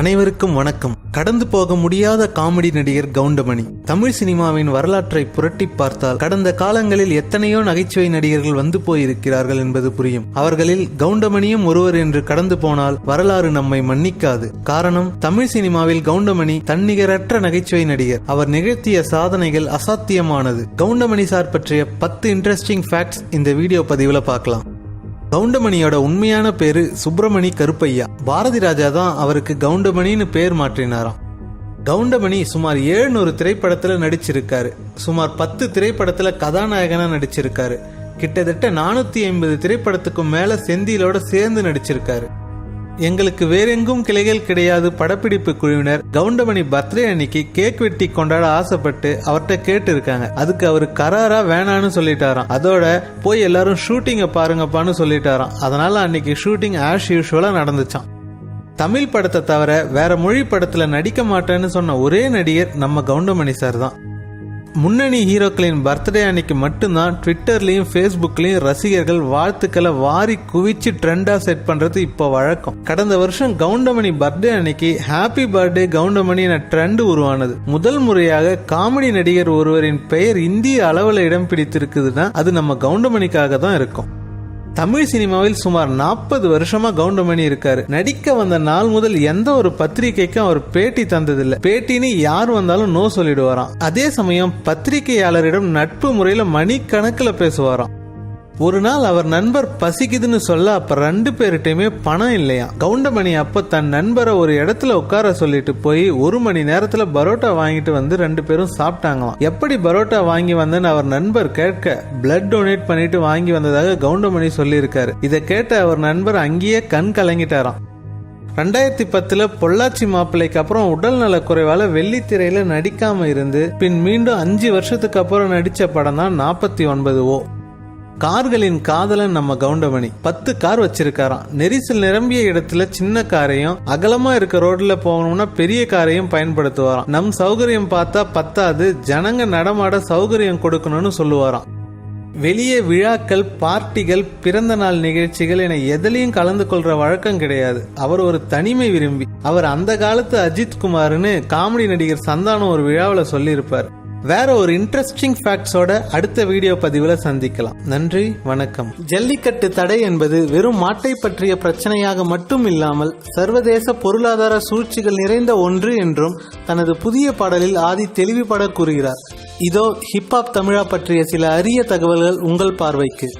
அனைவருக்கும் வணக்கம். கடந்து போக முடியாத காமெடி நடிகர் கவுண்டமணி. தமிழ் சினிமாவின் வரலாற்றை புரட்டி பார்த்தால் கடந்த காலங்களில் எத்தனையோ நகைச்சுவை நடிகர்கள் வந்து போயிருக்கிறார்கள் என்பது புரியும். அவர்களில் கவுண்டமணியும் ஒருவர் என்று கடந்து போனால் வரலாறு நம்மை மன்னிக்காது. காரணம் தமிழ் சினிமாவில் கவுண்டமணி தன்னிகரற்ற நகைச்சுவை நடிகர். அவர் நிகழ்த்திய சாதனைகள் அசாத்தியமானது. கவுண்டமணி சார் பற்றிய பத்து இன்ட்ரெஸ்டிங் ஃபேக்ட்ஸ் இந்த வீடியோ பதிவில் பார்க்கலாம். கவுண்டமணியோட உண்மையான பேரு சுப்பிரமணி கருப்பையா. பாரதி ராஜா தான் அவருக்கு கவுண்டமணின்னு பேர் மாற்றினாராம். கவுண்டமணி சுமார் ஏழுநூறு திரைப்படத்துல நடிச்சிருக்காரு. சுமார் பத்து திரைப்படத்துல கதாநாயகனா நடிச்சிருக்காரு. கிட்டத்தட்ட நானூத்தி ஐம்பது திரைப்படத்துக்கும் மேல செந்திலோட சேர்ந்து நடிச்சிருக்காரு. எங்களுக்கு வேறெங்கும் கிளைகள் கிடையாது. படப்பிடிப்பு குழுவினர் கவுண்டமணி பர்த்டே அன்னைக்கு கேக் வெட்டி கொண்டாட ஆசைப்பட்டு அவர்கிட்ட கேட்டு இருக்காங்க அதுக்கு அவர் கராரா வேணான்னு சொல்லிட்டாராம். அதோட போய் எல்லாரும் ஷூட்டிங்கை பாருங்கப்பான்னு சொல்லிட்டாராம். அதனால அன்னைக்கு ஷூட்டிங் ஆஸ் யூஷுவலா நடந்துச்சான் தமிழ் படத்தை தவிர வேற மொழி படத்துல நடிக்க மாட்டேன்னு சொன்ன ஒரே நடிகர் நம்ம கவுண்டமணி சார் தான். முன்னணி ஹீரோக்களின் பர்த்டே அன்னைக்கு மட்டும்தான் ட்விட்டர்லயும் ஃபேஸ்புக்லயும் ரசிகர்கள் வாழ்த்துக்களை வாரி குவிச்சு ட்ரெண்டா செட் பண்றது இப்போ வழக்கம். கடந்த வருஷம் கவுண்டமணி பர்த்டே அன்னைக்கு ஹாப்பி பர்த்டே கவுண்டமணி என ட்ரெண்ட் உருவானது. முதல் முறையாக காமெடி நடிகர் ஒருவரின் பெயர் இந்திய அளவில் இடம் பிடித்திருக்குதுன்னா அது நம்ம கவுண்டமணிக்காக தான் இருக்கும். தமிழ் சினிமாவில் சுமார் நாற்பது வருஷமா கவுண்டமணி இருக்காரு. நடிக்க வந்த நாள் முதல் எந்த ஒரு பத்திரிகைக்கும் அவர் பேட்டி தந்ததில்லை. பேட்டின்னு யார் வந்தாலும் நோ சொல்லிடுவாராம். அதே சமயம் பத்திரிகையாளரிடம் நட்பு முறையில மணிக்கணக்கில் பேசுவாராம். ஒரு நாள் அவர் நண்பர் பசிக்குதுன்னு சொல்ல அப்ப ரெண்டு பேர்கிட்டயுமே பணம் இல்லையா? கவுண்டமணி அப்ப தன் நண்பரை ஒரு இடத்துல உட்கார சொல்லிட்டு போய் ஒரு மணி நேரத்துல பரோட்டா வாங்கிட்டு வந்து ரெண்டு பேரும் சாப்பிட்டாங்களாம். எப்படி பரோட்டா வாங்கி வந்தேன்னு அவர் நண்பர் கேட்க பிளட் டொனேட் பண்ணிட்டு வாங்கி வந்ததாக கவுண்டமணி சொல்லியிருக்காரு. இதை கேட்ட அவர் நண்பர் அங்கேயே கண் கலங்கிட்டாராம். ரெண்டாயிரத்தி பத்துல பொள்ளாச்சி மாப்பிள்ளைக்கு அப்புறம் உடல் நல குறைவால வெள்ளித்திரையில நடிக்காம இருந்து பின் மீண்டும் அஞ்சு வருஷத்துக்கு அப்புறம் நடிச்ச படம் தான் நாற்பத்தி ஒன்பது ஓ. கார்களின் காதலன் நம்ம கவுண்டமணி. பத்து கார் வச்சிருக்காராம். நெரிசல் நிரம்பிய இடத்துல சின்ன காரையும் அகலமா இருக்க ரோட்ல போகணும்னா பெரிய காரையும் பயன்படுத்துவாராம். நம் சௌகரியம் பார்த்தா பத்தாது ஜனங்க நடமாட சௌகரியம் கொடுக்கணும்னு சொல்லுவாராம். வெளியே விழாக்கள் பார்ட்டிகள் பிறந்த நாள் நிகழ்ச்சிகள் என எதிலையும் கலந்து கொள்ற வழக்கம் கிடையாது. அவர் ஒரு தனிமை விரும்பி. அவர் அந்த காலத்து அஜித் குமார்னு காமெடி நடிகர் சந்தானம் ஒரு விழாவில் சொல்லியிருப்பார். வேற ஒரு இன்ட்ரெஸ்டிங் ஃபேக்ட்ஸோட அடுத்த வீடியோ பதிவில் சந்திக்கலாம். நன்றி வணக்கம். ஜல்லிக்கட்டு தடை என்பது வெறும் மாட்டை பற்றிய பிரச்சனையாக மட்டும் இல்லாமல் சர்வதேச பொருளாதார சூழ்ச்சிகள் நிறைந்த ஒன்று என்றும் தனது புதிய பாடலில் ஆதி தெளிவுபட கூறுகிறார். இதோ ஹிப்ஹாப் தமிழா பற்றிய சில அரிய தகவல்கள் உங்கள் பார்வைக்கு.